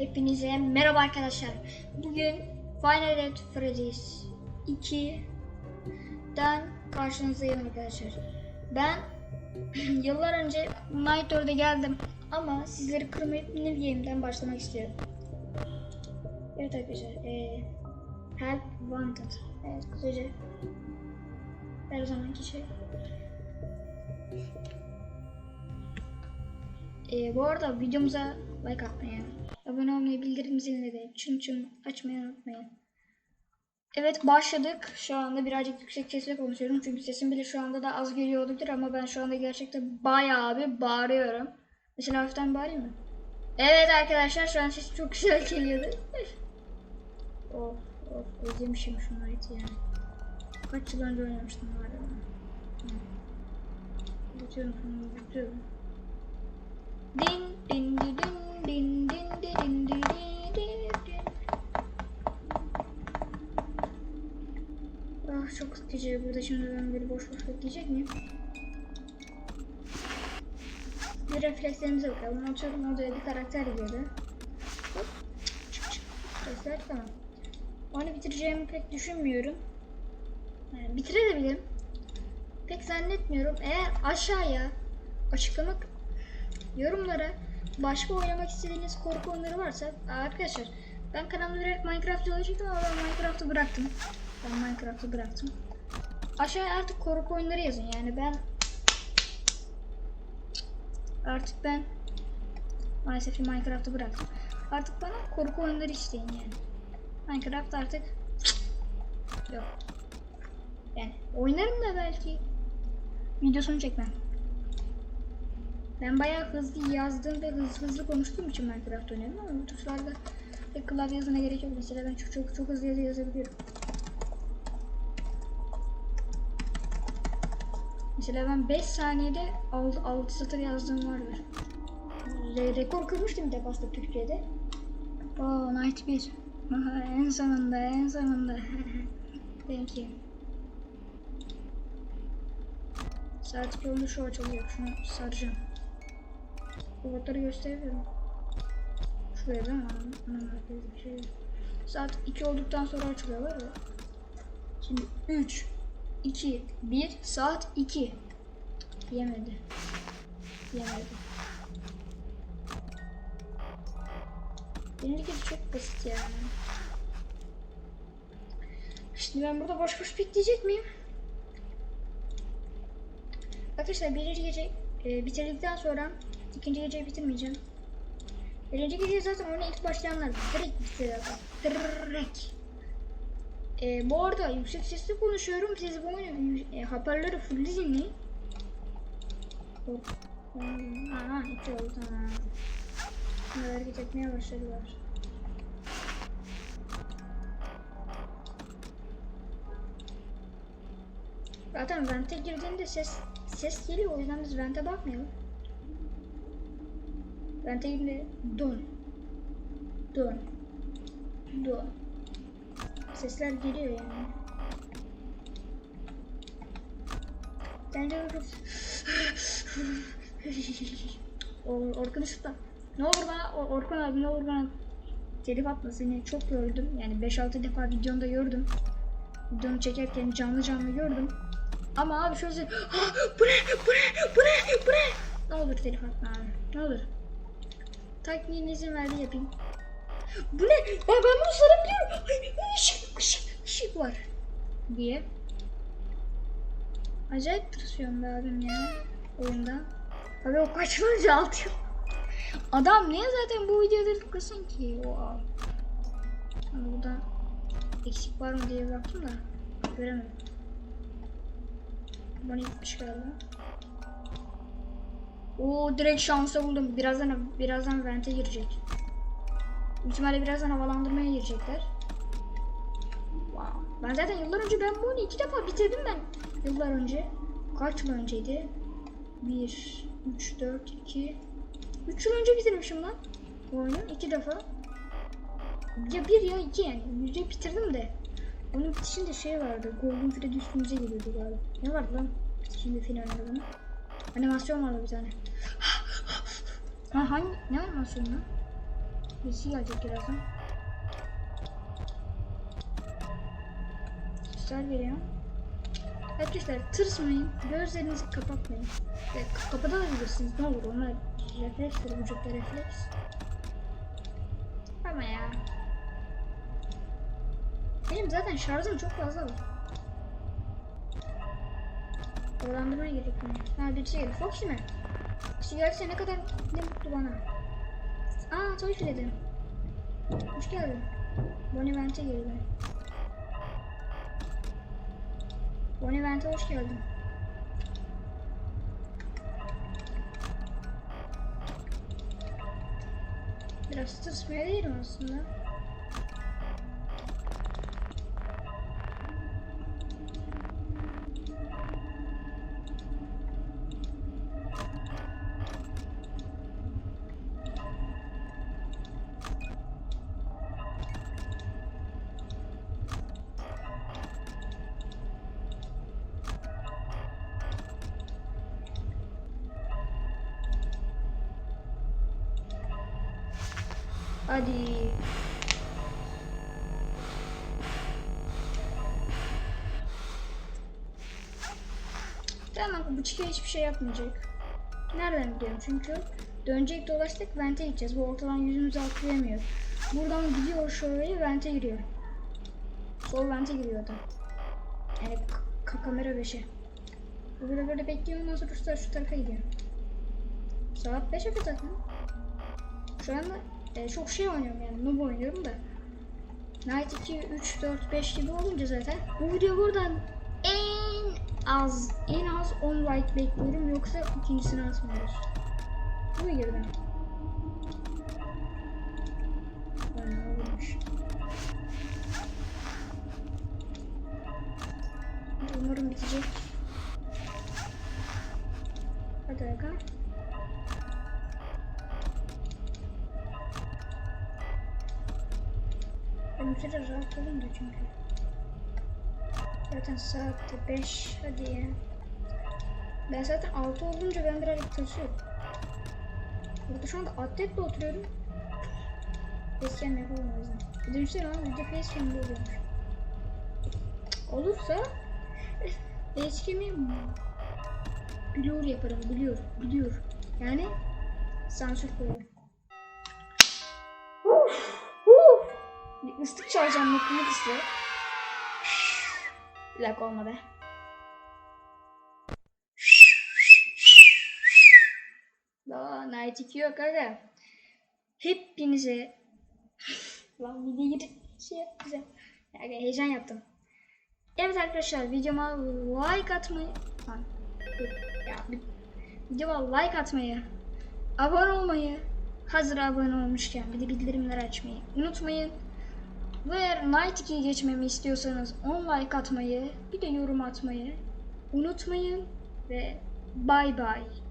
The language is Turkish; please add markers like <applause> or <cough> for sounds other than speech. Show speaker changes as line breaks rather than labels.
Hepinize merhaba arkadaşlar. Bugün Final Red Freddy's 2'den karşınızdayım arkadaşlar. Ben <clears throat> yıllar önce Night 4'e geldim ama sizleri kırmayıp New Game'den başlamak istiyorum. Evet arkadaşlar. eee, help Wanted. Evet kısaca her zamanki şey. Ee, bu arada videomuza like atmayı, abone olmayı, bildirim zilini de çın çın açmayı unutmayın. Evet başladık. Şu anda birazcık yüksek sesle konuşuyorum. Çünkü sesim bile şu anda da az geliyor olabilir ama ben şu anda gerçekten bayağı bir bağırıyorum. Mesela hafiften bağırayım mı? Evet arkadaşlar şu an ses çok güzel geliyordu. of of özlemişim şunu evet yani. Kaç yıl önce oynamıştım var ya. Unutuyorum şunu unutuyorum. Din din di din din din di din di di di din. Ah çok sıkıcı. Burada şimdi ben böyle boş boş bekleyecek miyim? Bir reflekslerimize bakalım. Oturuyorum odaya bir karakter girdi. Hop. Çık çık. Refleks tamam. Onu bitireceğimi pek düşünmüyorum. Yani bitirebilirim. Pek zannetmiyorum. Eğer aşağıya açıklama yorumlara başka oynamak istediğiniz korku oyunları varsa arkadaşlar ben kanalımda direkt Minecraft olacaktım ama ben Minecraft'ı bıraktım. Ben Minecraft'ı bıraktım. Aşağıya artık korku oyunları yazın yani ben artık ben maalesef ki Minecraft'ı bıraktım. Artık bana korku oyunları isteyin yani. Minecraft artık yok. Yani oynarım da belki videosunu çekmem. Ben bayağı hızlı yazdım ve hızlı hızlı konuştuğum için Minecraft oynuyorum ama bu tuşlarda pek klavye yazına gerek yok. Mesela ben çok çok çok hızlı yazı yazabiliyorum. Mesela ben 5 saniyede 6, 6 satır yazdığım vardır. Re rekor kırmıştım defasında Türkiye'de. Oo Night 1. Aha, en sonunda en sonunda. <laughs> Thank you. Saat 2 oldu şu açılıyor. Şunu saracağım. Robotları gösteriyorum. Şuraya değil mi? Anam merkezde bir şey. Saat 2 olduktan sonra açılıyorlar ya. Şimdi 3, 2, 1, saat 2. Yemedi. Yemedi. Benimki çok basit yani. Şimdi ben burada boş boş bekleyecek miyim? Arkadaşlar birinci gece e, bitirdikten sonra ikinci geceyi bitirmeyeceğim. Birinci gece zaten oyuna ilk başlayanlar direkt bitiriyor. Direkt. E, bu arada yüksek sesle konuşuyorum. Siz bu oyunu e, hoparlörü full dinleyin. Aha iki oldu. Şimdi hareket etmeye başladılar. Zaten vente girdiğinde ses ses geliyor o yüzden biz vente bakmayalım. Vente girdiğinde dön. Dön. Dön. Sesler geliyor yani. Bence Or <laughs> Orkun ışıkla. Ne olur bana Or- Orkun abi ne olur bana telif atma seni çok gördüm. Yani 5-6 defa videonda gördüm. Videonu çekerken canlı canlı gördüm. Ama abi şöyle "Ah, <gasps> bu ne bu ne bu ne bu ne ne olur telif atma abi ne olur takniğin izin verdi yapayım? Bu ne? Ya ben bunu sarabiliyorum. Ay, ışık ışık var. Diye. Acayip tırsıyorum be abim ya oyunda. Abi o kaçınca altıyor adam niye zaten bu videoda tıklasın ki? Wow. Hani burada eksik var mı diye baktım da göremedim. Bana gitmiş galiba. Oo direkt şansa buldum. Birazdan birazdan vente girecek. İhtimalle birazdan havalandırmaya girecekler. Wow. Ben zaten yıllar önce ben bu oyunu iki defa bitirdim ben. Yıllar önce. Kaç yıl önceydi? 1, 3, 4, 2, 3 yıl önce bitirmişim lan. Bu oyunu iki defa. Ya bir ya iki yani. Yüzde bitirdim de. Onun bitişinde şey vardı. Golden Freddy üstümüze geliyordu galiba. Ne vardı lan? Bitişinde finalde bunun. Animasyon vardı bir tane. <gasps> ha hangi? Ne animasyonu? Birisi gelecek birazdan. Sesler geliyor. Arkadaşlar tırsmayın. Gözlerinizi kapatmayın. K- kapatabilirsiniz ne olur onlar reflekstir vücutta refleks. Ama ya. Benim zaten şarjım çok fazla var. Dolandırmaya gerek mi? Ha birisi geldi. Foxy mi? Foxy gelse ne kadar ne mutlu bana. Aa tabii ki. Hoş geldin. Bonnie Vent'e girdi. Bonnie Vent'e hoş geldin. Biraz tırsmaya değilim aslında. Hadi. Tamam bu çıkıyor hiçbir şey yapmayacak. Nereden biliyorum çünkü dönecek dolaştık vente gideceğiz. Bu ortadan yüzümüzü atlayamıyor. Buradan gidiyor şöyle vente giriyor. Sol vente giriyor da. Yani kamera 5'e. Böyle böyle bekliyor ondan sonra şu, tarafa gidiyor. Saat 5 yapıyor zaten. Şu anda e, çok şey oynuyorum yani noob oynuyorum da. Night 2, 3, 4, 5 gibi olunca zaten bu video buradan en az en az 10 like bekliyorum yoksa ikincisini atmıyoruz. Bu olmuş? Umarım bitecek. Hadi aga. Ben bir kere rahat olayım da çünkü. Zaten saat 5 hadi ya. Ben zaten 6 olunca ben birazcık tırsıyorum. Burada şu anda atletle oturuyorum. Facecam yapamam o yüzden. Üstelik ama video facecam'da oluyormuş. Olursa facecam'i blur yaparım, blur, blur. Yani sansür koyarım. Islık çalacağım mutluluk ıslığı. Bir dakika olmadı. Daha Night 2 yok aga. Hepinize Lan video gidip şey yapacağım. Yani heyecan yaptım. Evet arkadaşlar videoma like atmayı Lan, ya, videoma like atmayı abone olmayı hazır abone olmuşken bir de bildirimleri açmayı unutmayın. Ve eğer Night 2'yi geçmemi istiyorsanız 10 like atmayı bir de yorum atmayı unutmayın ve bye bye.